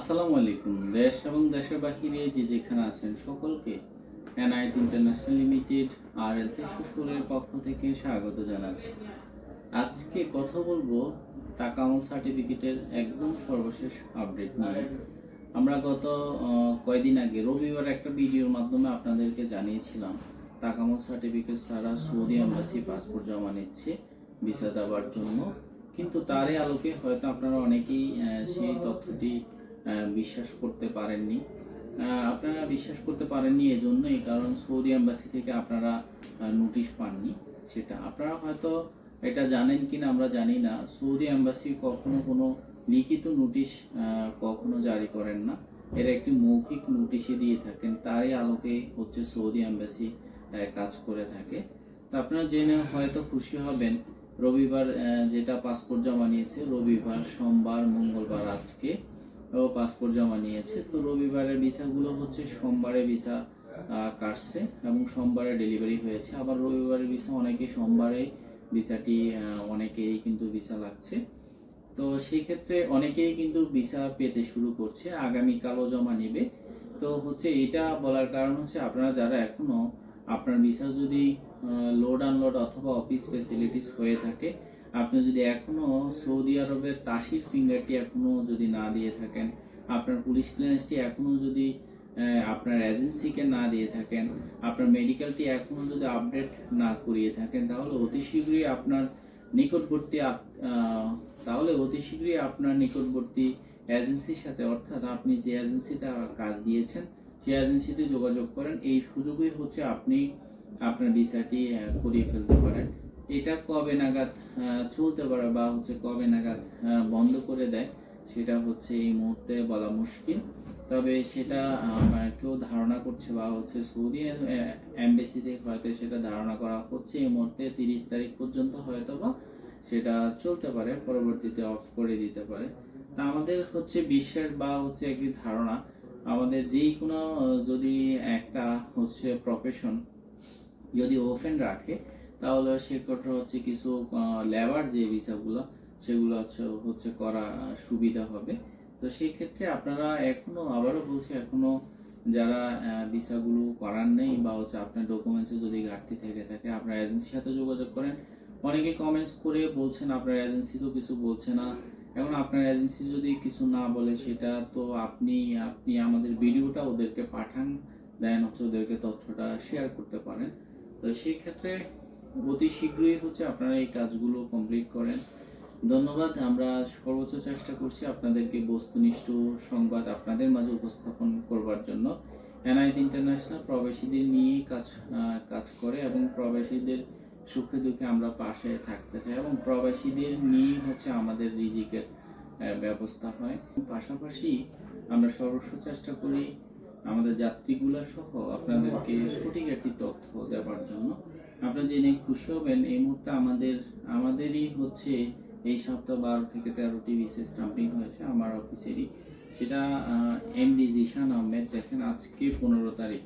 আসসালামু আলাইকুম। দেশ এবং দেশের বাহিরে যে যেখানে আছেন সকলকে এনআইটি ইন্টারন্যাশনাল লিমিটেড আর এল শ্বশুরের পক্ষ থেকে স্বাগত জানাচ্ছি। আজকে কথা বলব টাকা আমল সার্টিফিকেটের একদম সর্বশেষ আপডেট নিয়ে। আমরা গত কয়দিন আগে, রবিবার একটা ভিডিওর মাধ্যমে আপনাদেরকে জানিয়েছিলাম, টাকা আমল সার্টিফিকেট ছাড়া সৌদি এম্বাসি পাসপোর্ট জমা নিচ্ছে ভিসা দেওয়ার জন্য। কিন্তু তারই আলোকে হয়তো আপনারা অনেকেই সেই তথ্যটি বিশ্বাস করতে পারেননি। আপনারা বিশ্বাস করতে পারেননি এজন্যই কারণ সৌদি এম্বাসি থেকে আপনারা নোটিশ পাননি। সেটা আপনারা হয়তো এটা জানেন কিনা আমরা জানি না। সৌদি এম্বাসি কখনো কোনো লিখিত নোটিশ কখনো জারি করেন না। এরা একটি মৌখিক নোটিশই দিয়ে থাকেন তারই আলোকে হচ্ছে সৌদি আহ, কাজ করে থাকে। তো আপনারা জেনে হয়তো খুশি হবেন রবিবার যেটা পাসপোর্ট জমা নিয়েছে রবিবার সোমবার মঙ্গলবার আজকে। ও পাসপোর্ট জমা নিয়েছে। তো রবিবারের ভিসাগুলো হচ্ছে সোমবারে ভিসা কাটছে এবং সোমবারে ডেলিভারি হয়েছে। আবার রবিবারের ভিসা অনেকে সোমবারে ভিসাটি অনেকেই কিন্তু ভিসা লাগছে। তো সেই ক্ষেত্রে অনেকেই কিন্তু ভিসা পেতে শুরু করছে, আগামীকালও জমা নেবে। তো হচ্ছে এটা বলার কারণ হচ্ছে আপনারা যারা এখনও আপনার ভিসা যদি লোড আনলোড অথবা অফিস ফেসিলিটিস হয়ে থাকে আপনি যদি এখনও সৌদি আরবের তাসির ফিঙ্গারটি এখনও যদি না দিয়ে থাকেন, আপনার পুলিশ ক্লিয়ারেন্সটি এখনও যদি আপনার এজেন্সিকে না দিয়ে থাকেন, আপনার মেডিকেলটি এখনও যদি আপডেট না করিয়ে থাকেন, তাহলে অতি শীঘ্রই আপনার নিকটবর্তী তাহলে অতি শীঘ্রই আপনার নিকটবর্তী এজেন্সির সাথে, অর্থাৎ আপনি যে এজেন্সিতে কাজ দিয়েছেন, সেই এজেন্সিতে যোগাযোগ করেন। এই সুযোগই হচ্ছে আপনি আপনার ভিসাটি করিয়ে ফেলতে পারেন। এটা কবে নাগাদ চলতে পারে বা হচ্ছে কবে নাগাদ বন্ধ করে দেয়, সেটা হচ্ছে এই মুহূর্তে বলা মুশকিল। তবে সেটা কেউ ধারণা করছে বা হচ্ছে সৌদি এমবেসি থেকে হয়তো সেটা ধারণা করা হচ্ছে এই মুহূর্তে, তিরিশ তারিখ পর্যন্ত হয়তো বা সেটা চলতে পারে, পরবর্তীতে অফ করে দিতে পারে। তা আমাদের হচ্ছে বিশ্বাস বা হচ্ছে একটি ধারণা, আমাদের যে কোনো, যদি একটা হচ্ছে প্রফেশন যদি ওপেন রাখে তাহলে সেক্ষেত্রে হচ্ছে কিছু লেবার যে ভিসাগুলো সেগুলো হচ্ছে হচ্ছে করা সুবিধা হবে। তো সেই ক্ষেত্রে আপনারা এখনও, আবারও বলছি এখনও যারা ভিসাগুলো করার নেই বা হচ্ছে আপনার ডকুমেন্টসে যদি ঘাটতি থেকে থাকে, আপনার এজেন্সির সাথে যোগাযোগ করেন। অনেকে কমেন্টস করে বলছেন, আপনার এজেন্সি তো কিছু বলছে না। এখন আপনার এজেন্সি যদি কিছু না বলে, সেটা তো আপনি আপনি আমাদের ভিডিওটা ওদেরকে পাঠান, দেন হচ্ছে ওদেরকে তথ্যটা শেয়ার করতে পারেন। তো সেই ক্ষেত্রে অতি শীঘ্রই হচ্ছে আপনারা এই কাজগুলো কমপ্লিট করেন। ধন্যবাদ, আমরা সর্বোচ্চ চেষ্টা করছি আপনাদেরকে বস্তুনিষ্ঠ সংবাদ আপনাদের মাঝে উপস্থাপন করবার জন্য। এনআইটি ইন্টারন্যাশনাল প্রবাসীদের নিয়ে কাজ কাজ করে এবং প্রবাসীদের সুখে দুঃখে আমরা পাশে থাকতে চাই এবং প্রবাসীদের নিয়ে হচ্ছে আমাদের রিজিকের ব্যবস্থা হয়। পাশাপাশি আমরা সর্বস্ব চেষ্টা করি আমাদের যাত্রীগুলা সহ আপনাদেরকে সঠিক একটি তথ্য দেওয়ার জন্য। আপনারা জেনে খুশি হবেন, এই মুহূর্তে আমাদের, আমাদেরই হচ্ছে এই সপ্তাহ বারো থেকে তেরোটি বিশেষ স্টাম্পিং হয়েছে আমার অফিসেরই। সেটা এমডি জিশান আহমেদ দেখেন, আজকে পনেরো তারিখ।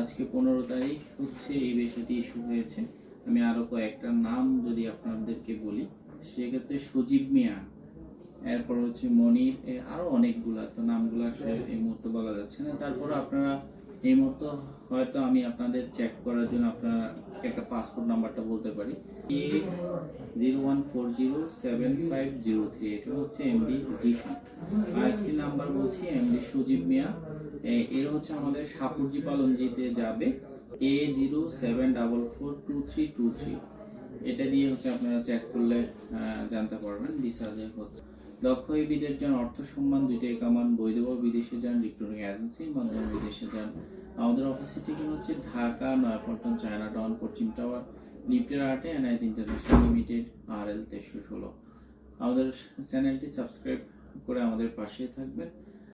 আজকে পনেরো তারিখ হচ্ছে এই বিষয়টি ইস্যু হয়েছে। আমি আরও কয়েকটা নাম যদি আপনাদেরকে বলি, সেক্ষেত্রে সজীব মিয়া, এরপর হচ্ছে মনির, এ আরও অনেকগুলা তো নামগুলো আসলে এই মুহূর্তে বলা যাচ্ছে না। তারপর আপনারা এই মুহূর্তে হয়তো আমি আপনাদের চেক করার জন্য আপনারা একটা পাসপোর্ট নাম্বারটা বলতে পারি। A zero one four zero seven five zero three এটা হচ্ছে এমডি জিশান। আরেকটি নাম্বার বলছি এমডি সুজিব মিয়া। এর হচ্ছে আমাদের সাপুরজি পালনজিতে যাবে। A zero seven double four two three two three এটা দিয়ে হচ্ছে আপনারা চেক করলে জানতে পারবেন যে হচ্ছে। দক্ষ এই বিদের যান, অর্থ সম্মান দুইটাই কামান। বৈধব বিদেশে যান রিক্রুটিং এজেন্সির মাধ্যমে বিদেশে যান। আমাদের অফিসের ঠিকানা হচ্ছে ঢাকা, নয়াপল্টন চায়না টাউন পশ্চিম টাওয়ার, লিফটের আটে এনআইট ইন্টারন্যাশনাল লিমিটেড আর এল তেইশশো ষোলো। আমাদের চ্যানেলটি সাবস্ক্রাইব করে আমাদের পাশে থাকবেন।